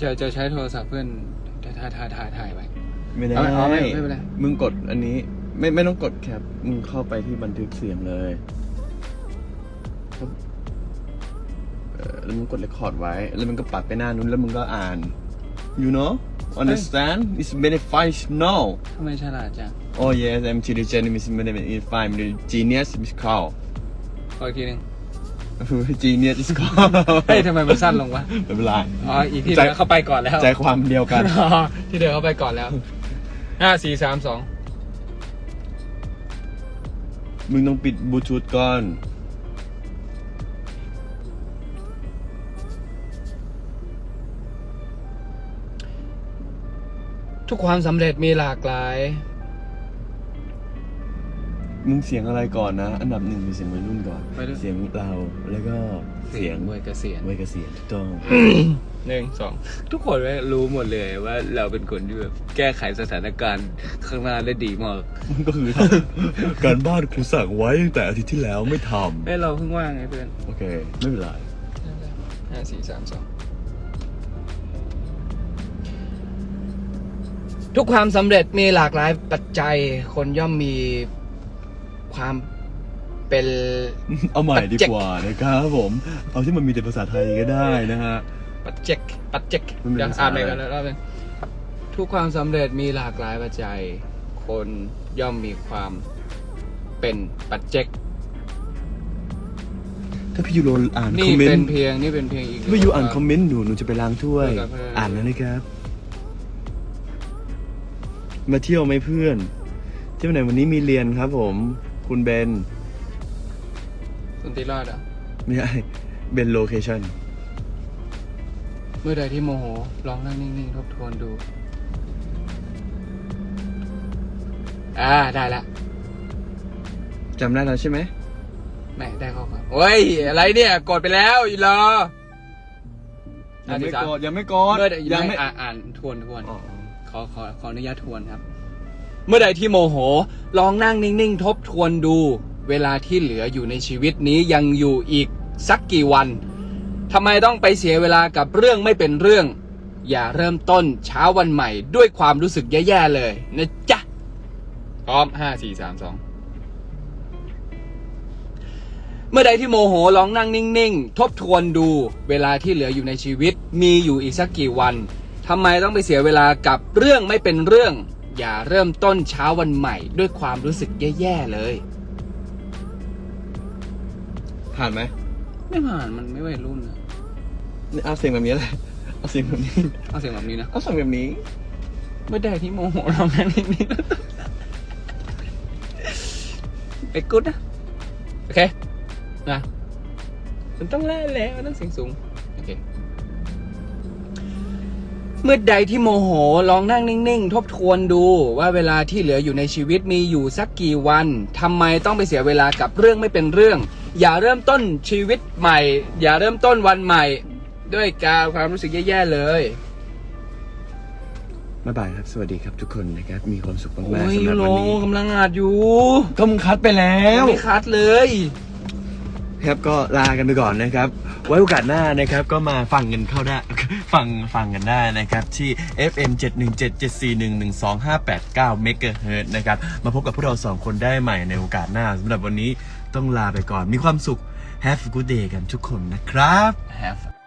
จะจะใช้โทรศัพท์เพื่อนถ่ายถ่ายถ่ายถ่ายไป ไม่ได้เอาเอาไม่ไม่เป็นไร มึงกดอันนี้ ไม่ไม่ต้องกดแคปมึงเข้าไปที่บันทึกเสียงเลยเออแล้วมึงกดเรคคอร์ดไว้ แล้วมึงก็ปัดไปหน้านู้นแล้วมึงก็อ่าน you know understand it's benefit no ทำไมฉลาดจัง oh yes I'm intelligent Miss benefit I'm the genius Miss call ขออีกทีหนึง genius is call เฮ้ยทำไมมันสั้นลงวะไม่เป็นไรอ๋ออีกที่ใจเดียวเข้าไปก่อนแล้วใจความเดียวกันอ๋อที่เดียวเข้าไปก่อนแล้วห้าสี่สามสองมึงต้องปิดบลูทูธก่อนทุกความสำเร็จมีหลากหลาย มึงเสียงอะไรก่อนนะ อันดับหนึ่งคือเสียงวัยรุ่นก่อน วัยรุ่น เสียงเราแล้วก็เสียงเวยเกษียณวัยเกษียณถูกต้อง หนึ่งสองทุกคนไม่รู้หมดเลยว่าเราเป็นคนที่แบบแก้ไขสถานการณ์ข้างหน้าได้ดีมากมันก็คือทำ การบ้านครูสั่งไว้ตั้งแต่อาทิตย์ที่แล้วไม่ทเอ้ยเราเพิ่งว่างไงเพื่อนำโอเค ไม่เป็นไร ห้าสี่สามสองทุกความสำเร็จมีหลากหลายปัจจัย คนย่อมมี ความเป็นเอาใหม่ดีปัจเจกกว่านะครับผม เอาที่มันมีแต่ภาษาไทยก็ได้นะฮะ ปัจเจก ปัจเจกมันเป็นเดี๋ยวภาษาอ่านไปกันแล้วรอบนึงทุกความสำเร็จมีหลากหลายปัจจัย คนย่อมมีความเป็นปัจเจก ถ้าพี่ยูโรอ่านคนี่อมเมเป็นนต์เพียงนี่เป็นเพียงอีกถ้าพี่ยูอ่านคอมเมนต์หนูหนูจะไปล้างถ้วยเออครับเอออ่อ่านแล้วนะครับ มาเที่ยวไหมเพื่อน เที่ยวไหนวันนี้มีเรียนครับผม คุณเบนสุนทรีรอดเหรอะ ไม่ใช่เบนโลเคชั่นเมื่อใดที่โมโห ลองนั่งนิ่งๆ ทบทวนดู อ่า ได้ละจำได้แล้วใช่ไหมแม่ได้ข้อความโอ้ย อะไรเนี่ย กดไปแล้วอีรอยังไม่อะกดยังไม่กดเมื่อใดยัยังงไม่ไม่อ่านอ่านทวนทวน อ๋อ ขอขอขออนุญาตทวนครับ เมื่อใดที่โมโห ลองนั่งนิ่งๆ ทบทวนดู เวลาที่เหลืออยู่ในชีวิตนี้ยังอยู่อีกสักกี่วันทำไมต้องไปเสียเวลากับเรื่องไม่เป็นเรื่อง อย่าเริ่มต้นเช้าวันใหม่ด้วยความรู้สึกแย่ๆเลยนะจ๊ะพร้อมห้าสี่สามสองเมื่อใดที่โมโหลองนั่งนิ่งๆ ทบทวนดู เวลาที่เหลืออยู่ในชีวิต มีอยู่อีกสักกี่วันทำไมต้องไปเสียเวลากับเรื่องไม่เป็นเรื่อง อย่าเริ่มต้นเช้าวันใหม่ด้วยความรู้สึกแย่ๆเลย ผ่านไหมไม่ผ่านมันไม่วัยรุ่นนะนี่เอาเสียงแบบนี้เลยเอาเสียงแบบนี้ เอาเสียงแบบนี้นะ เอาเสียงแบบนี้เมื่อใดที่โมโหเราแม่นิ่งๆไปกุดนะ โอเคนะมันต้องแล่แล้วมันต้องเสียงสูง เคเมื่อใดที่โมโหลองนั่งนิ่ง ๆ ทบทวนดูว่าเวลาที่เหลืออยู่ในชีวิตมีอยู่สักกี่วันทำไมต้องไปเสียเวลากับเรื่องไม่เป็นเรื่อง อย่าเริ่มต้นชีวิตใหม่ อย่าเริ่มต้นวันใหม่ ด้วยการความรู้สึกแย่ ๆ เลยบ๊ายบายครับ สวัสดีครับทุกคนนะครับ มีความสุขโอ้มากๆยสำหรับโลวันนี้กำลังอาดอยู่ก็มึงคัดไปแล้วไม่คัดเลย ครับก็ลากันไปก่อนนะครับ ไว้โอกาสหน้านะครับก็มาฟังกันเข้าได้ฟังฟังกันได้นะครับ ที่ FM 717-741-12589 MHz นะครับ มาพบกับพวกเราสองคนได้ใหม่ในโอกาสหน้าสำหรับวันนี้ต้องลาไปก่อนมีความสุข Have a good day กันทุกคนนะครับ have